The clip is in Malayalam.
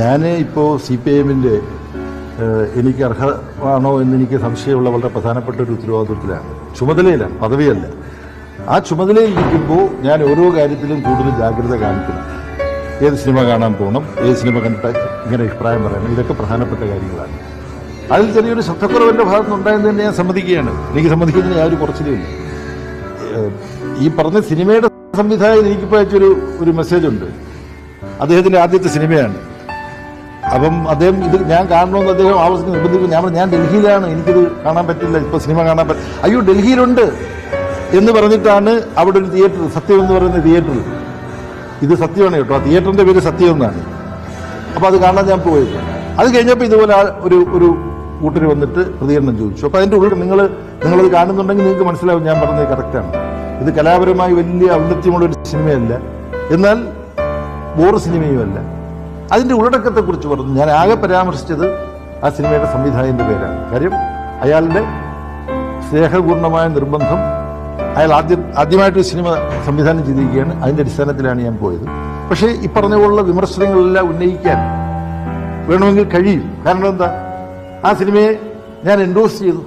ഞാൻ ഇപ്പോൾ സി പി എമ്മിന്റെ എനിക്ക് അർഹമാണോ എന്ന് എനിക്ക് സംശയമുള്ള വളരെ പ്രധാനപ്പെട്ട ഒരു ഉത്തരവാദിത്വത്തിലാണ്. ചുമതലയിലാണ് പദവിയല്ല. ആ ചുമതലയിൽ ഇരിക്കുമ്പോൾ ഞാൻ ഓരോ കാര്യത്തിലും കൂടുതൽ ജാഗ്രത കാണിക്കണം. ഏത് സിനിമ കാണാൻ പോകണം ഏത് സിനിമ കണ്ടിട്ട് ഇങ്ങനെ അഭിപ്രായം പറയണം ഇതൊക്കെ പ്രധാനപ്പെട്ട കാര്യങ്ങളാണ്. അതിൽ ചെറിയൊരു ശ്രദ്ധക്കുറവിന്റെ ഭാഗത്ത് ഉണ്ടായെന്ന് തന്നെ ഞാൻ സമ്മതിക്കുകയാണ്. എനിക്ക് സമ്മതിക്കുന്നതിന് യാതൊരു കുറച്ചിലില്ല ഈ പറഞ്ഞ സിനിമയുടെ സംവിധായകൻ എനിക്കിപ്പോൾ അയച്ചൊരു ഒരു മെസ്സേജ് ഉണ്ട്. അദ്ദേഹത്തിന്റെ ആദ്യത്തെ സിനിമയാണ്. അപ്പം അദ്ദേഹം ഇത് ഞാൻ കാണണമെന്ന് അദ്ദേഹം ആവശ്യം നിർബന്ധിക്കും ഞാൻ ഞാൻ ഡൽഹിയിലാണ്. എനിക്കിത് കാണാൻ പറ്റില്ല. ഇപ്പോൾ സിനിമ കാണാൻ പറ്റില്ല അയ്യോ ഡൽഹിയിലുണ്ട് എന്ന് പറഞ്ഞിട്ടാണ് അവിടെ ഒരു തിയേറ്റർ സത്യം എന്ന് പറയുന്ന തിയേറ്ററിൽ ഇത് സത്യമാണ് കേട്ടോ. ആ തിയേറ്ററിന്റെ പേര് സത്യം എന്നാണ്. അപ്പോൾ അത് കാണാൻ ഞാൻ പോയി അത് കഴിഞ്ഞപ്പോൾ ഇതുപോലെ ഒരു ഒരു കൂട്ടർ വന്നിട്ട് പ്രതികരണം ചോദിച്ചു. അപ്പോൾ അതിന്റെ ഉള്ളിൽ നിങ്ങൾ നിങ്ങളത് കാണുന്നുണ്ടെങ്കിൽ നിങ്ങൾക്ക് മനസ്സിലാവും ഞാൻ പറഞ്ഞത് കറക്റ്റാണ് ഇത് കലാപരമായി വലിയ ഔന്നത്യമുള്ള ഒരു സിനിമയല്ല. എന്നാൽ ബോർ സിനിമയുമല്ല. അതിന്റെ ഉള്ളടക്കത്തെക്കുറിച്ച് പറഞ്ഞു. ഞാൻ ആകെ പരാമർശിച്ചത് ആ സിനിമയുടെ സംവിധായകന്റെ പേരാണ്. കാര്യം അയാളുടെ സ്നേഹപൂർണമായ നിർബന്ധം അയാൾ ആദ്യം ആദ്യമായിട്ട് സിനിമ സംവിധാനം ചെയ്തിരിക്കുകയാണ്. അതിന്റെ അടിസ്ഥാനത്തിലാണ് ഞാൻ പോയത്. പക്ഷേ ഈ പറഞ്ഞ പോലുള്ള വിമർശനങ്ങളെല്ലാം ഉന്നയിക്കാൻ വേണമെങ്കിൽ കഴിയും. കാരണം എന്താ? ആ സിനിമയെ ഞാൻ എൻഡോസ് ചെയ്തു.